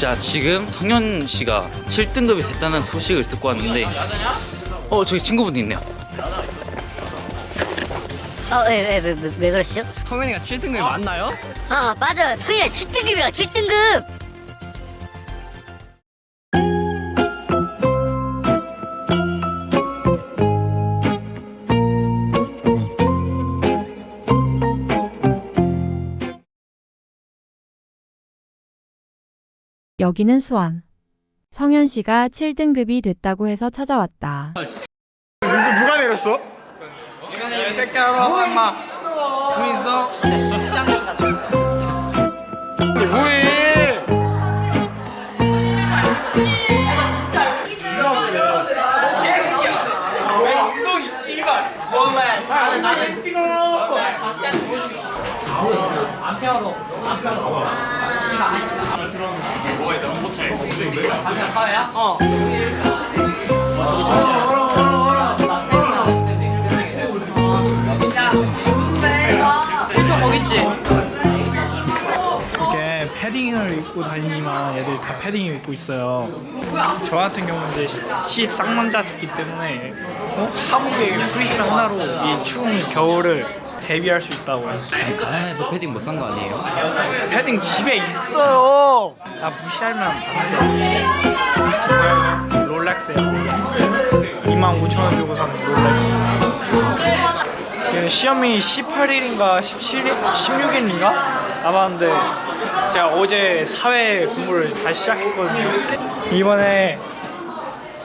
자 지금 성현 씨가 7등급이 됐다는 소식을 듣고 왔는데 어 저기 친구분이 있네요 어, 왜, 왜, 왜, 왜, 왜 그러시죠? 성현이가 7등급이 맞나요? 아, 맞아요. 성희야 7등급이라 7등급! 여기는 수원. 성현 씨가 7등급이 됐다고 해서 찾아왔다. 누가 내렸어? 이 새끼야 엄마 돈 있어? 아니, 뭐해? 이렇게 패딩을 입고 다니지만 얘들 다 패딩을 입고 있어요. 저 같은 경우는 이제 시 쌍남자이기 때문에 어? 하복에 프리스 하나로 이 추운 겨울을 대비할 수 있다고요. 가난해서 패딩 못 산 거 아니에요? 패딩 집에 있어요. 나 무시하면 안 돼. 롤렉스야 롤렉스. 25,000원 주고 산 롤렉스. 얘는 시험이 18일인가 17일? 16일인가? 남았는데 제가 어제 사회 공부를 다시 시작했거든요. 이번에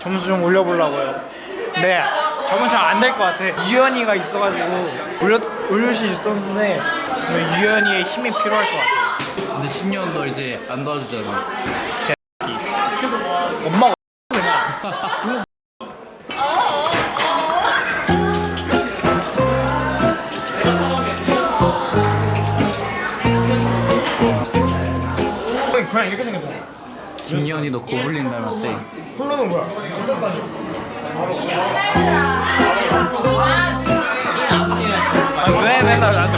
점수 좀 올려보려고요. 네, 저번처럼 안될 것 같아. 유연이가 있어가지고 올려, 수 있었는데 유연이의 힘이 필요할 것 같아요. 근데 신년 너 이제 안 도와주잖아 엄마가 그냥 그냥 이렇게 생겼잖아. 김예원이 너 고블린 닮았대 홀로는 뭐야? 왜 맨날 나한테?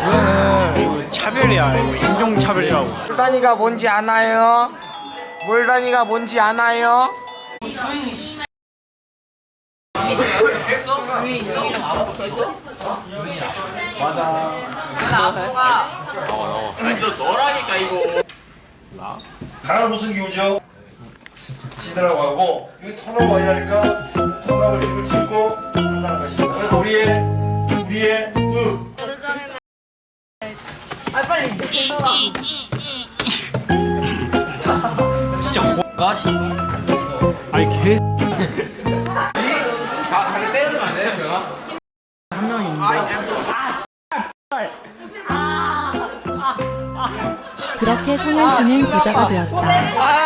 이거는 이거 차별이야. 이거 인종 차별이라고. 몰다니가 뭔지 아나요? 몰다니가 뭔지 아나요? 가을 무슨 기우죠? 지더라고 하고 여기 터널 와이라니까 터널을 입을 짓고 한다는 것입니다. 그래서 우리의 우리의 으 아니 개. 한 명이 있는데. 그렇게 성현 씨는 부자가 되었다.